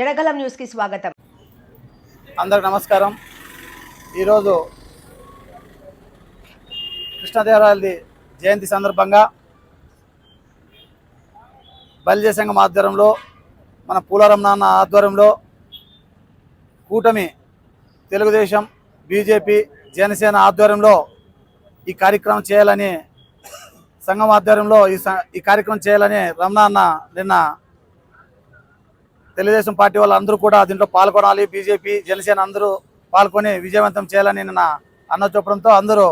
జడగలం న్యూస్కి స్వాగతం. అందరికి నమస్కారం. ఈరోజు కృష్ణదేవరాయలది జయంతి సందర్భంగా బలిజే సంఘం ఆధ్వర్యంలో మన పూలారం నాన్న ఆధ్వర్యంలో కూటమి తెలుగుదేశం బీజేపీ జనసేన ఆధ్వర్యంలో ఈ కార్యక్రమం చేయాలని సంఘం ఆధ్వర్యంలో ఈ ఈ కార్యక్రమం చేయాలని రమణ అన్న నిన్న తెలుగుదేశం పార్టీ వాళ్ళందరూ కూడా దీంట్లో పాల్గొనాలి. బీజేపీ జనసేన అందరూ పాల్గొని విజయవంతం చేయాలని నిన్న అన్న చూపడంతో అందరూ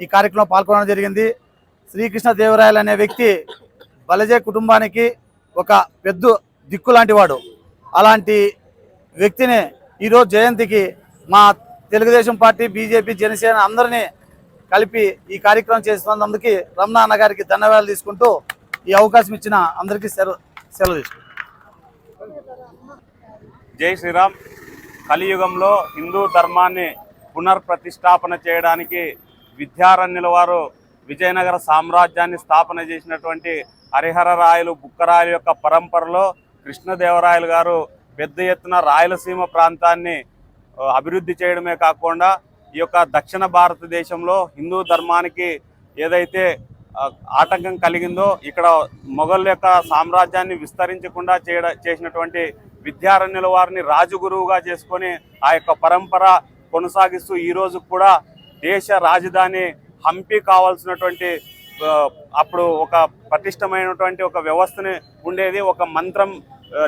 ఈ కార్యక్రమంలో పాల్గొనడం జరిగింది. శ్రీకృష్ణ దేవరాయలు అనే వ్యక్తి బలజే కుటుంబానికి ఒక పెద్ద దిక్కు లాంటి వాడు. అలాంటి వ్యక్తిని ఈరోజు జయంతికి మా తెలుగుదేశం పార్టీ బీజేపీ జనసేన అందరినీ కలిపి ఈ కార్యక్రమం చేస్తున్నందుకు రమణ అన్నగారికి ధన్యవాదాలు తీసుకుంటూ ఈ అవకాశం ఇచ్చిన అందరికీ సెలవు సెలవు తీసుకుంటాం జై శ్రీరామ్. కలియుగంలో హిందూ ధర్మాన్ని పునర్ప్రతిష్టాపన చేయడానికి విద్యారణ్యుల వారు విజయనగర సామ్రాజ్యాన్ని స్థాపన చేసినటువంటి హరిహర రాయలు బుక్కరాయలు యొక్క పరంపరలో కృష్ణదేవరాయలు గారు పెద్ద ఎత్తున రాయలసీమ ప్రాంతాన్ని అభివృద్ధి చేయడమే కాకుండా ఈ యొక్క దక్షిణ భారతదేశంలో హిందూ ధర్మానికి ఏదైతే ఆటంకం కలిగిందో ఇక్కడ మొఘల్ యొక్క సామ్రాజ్యాన్ని విస్తరించకుండా చేసినటువంటి విద్యారణ్యుల వారిని రాజగురువుగా చేసుకొని ఆ యొక్క పరంపర కొనసాగిస్తూ ఈరోజు కూడా దేశ రాజధాని హంపి కావాల్సినటువంటి అప్పుడు ఒక పటిష్టమైనటువంటి ఒక వ్యవస్థని ఉండేది. ఒక మంత్రం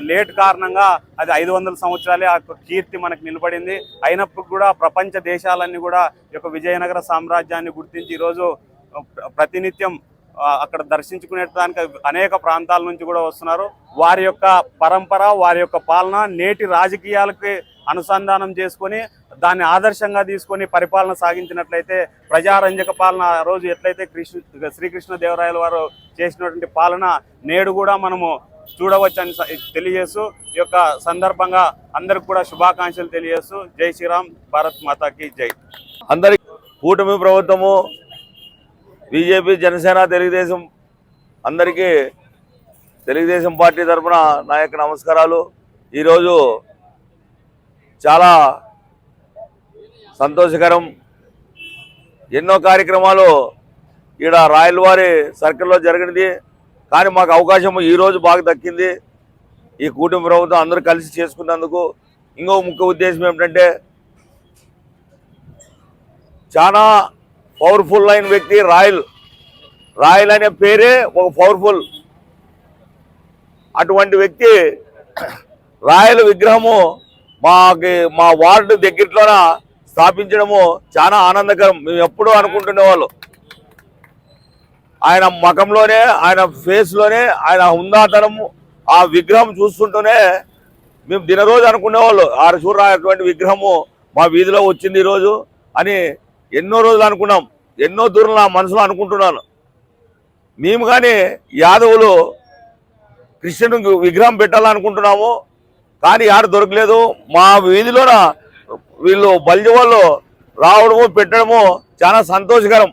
లేట్ కారణంగా అది ఐదు వందల సంవత్సరాలే ఆ యొక్క కీర్తి మనకు నిలబడింది. అయినప్పుడు కూడా ప్రపంచ దేశాలన్నీ కూడా ఈ యొక్క విజయనగర సామ్రాజ్యాన్ని గుర్తించి ఈరోజు ప్రతినిత్యం అక్కడ దర్శించుకునేటానికి అనేక ప్రాంతాల నుంచి కూడా వస్తున్నారు. వారి యొక్క పరంపర వారి యొక్క పాలన నేటి రాజకీయాలకి అనుసంధానం చేసుకొని దాన్ని ఆదర్శంగా తీసుకొని పరిపాలన సాగించినట్లయితే ప్రజారంజక పాలన ఆ రోజు ఎట్లయితే కృష్ణ శ్రీకృష్ణదేవరాయల వారు చేసినటువంటి పాలన నేడు కూడా మనము చూడవచ్చని స- తెలియజేస్తూ ఈ యొక్క సందర్భంగా అందరికి కూడా శుభాకాంక్షలు తెలియజేస్తూ జై శ్రీరామ్ భారత్ మాతాకి జై. అందరి కూటమి ప్రభుత్వము బీజేపీ జనసేన తెలుగుదేశం అందరికీ తెలుగుదేశం పార్టీ తరఫున నా యొక్క నమస్కారాలు. ఈరోజు చాలా సంతోషకరం. ఎన్నో కార్యక్రమాలు ఈడ రాయలవారి సర్కిల్లో జరిగినది. కానీ మాకు అవకాశం ఈరోజు బాగా దక్కింది. ఈ కూటమి ప్రభుత్వం అందరూ కలిసి చేసుకున్నందుకు ఇంకో ముఖ్య ఉద్దేశం ఏమిటంటే చాలా పవర్ఫుల్ అయిన వ్యక్తి రాయల్. రాయల్ అనే పేరే ఒక పవర్ఫుల్. అటువంటి వ్యక్తి రాయల్ విగ్రహము మాకి మా వార్డు దగ్గరలోన స్థాపించడము చాలా ఆనందకరం. మేము ఎప్పుడూ అనుకుంటునే వాళ్ళు. ఆయన మకంలోనే ఆయన ఫేస్లోనే ఆయన హుందాతనము ఆ విగ్రహం చూస్తుంటూనే మేము దినరోజు అనుకునేవాళ్ళు. ఆ చూడ అటువంటి విగ్రహము మా వీధిలో వచ్చింది ఈరోజు అని ఎన్నో రోజులు అనుకున్నాం ఎన్నో దూరం నా మనసులో అనుకుంటున్నాను. మేము కానీ యాదవులు కృష్ణుడు విగ్రహం పెట్టాలనుకుంటున్నాము కానీ యాడ దొరకలేదు. మా వీధిలోన వీళ్ళు బల్జ వాళ్ళు రావడము పెట్టడము చాలా సంతోషకరం.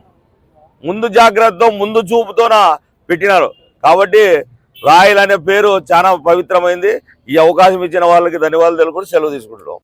ముందు జాగ్రత్తతో ముందు చూపుతోన పెట్టినారు. కాబట్టి రాయల్ అనే పేరు చాలా పవిత్రమైంది. ఈ అవకాశం ఇచ్చిన వాళ్ళకి ధన్యవాదాలు తెలుపుకొని సెలవు తీసుకుంటున్నాం.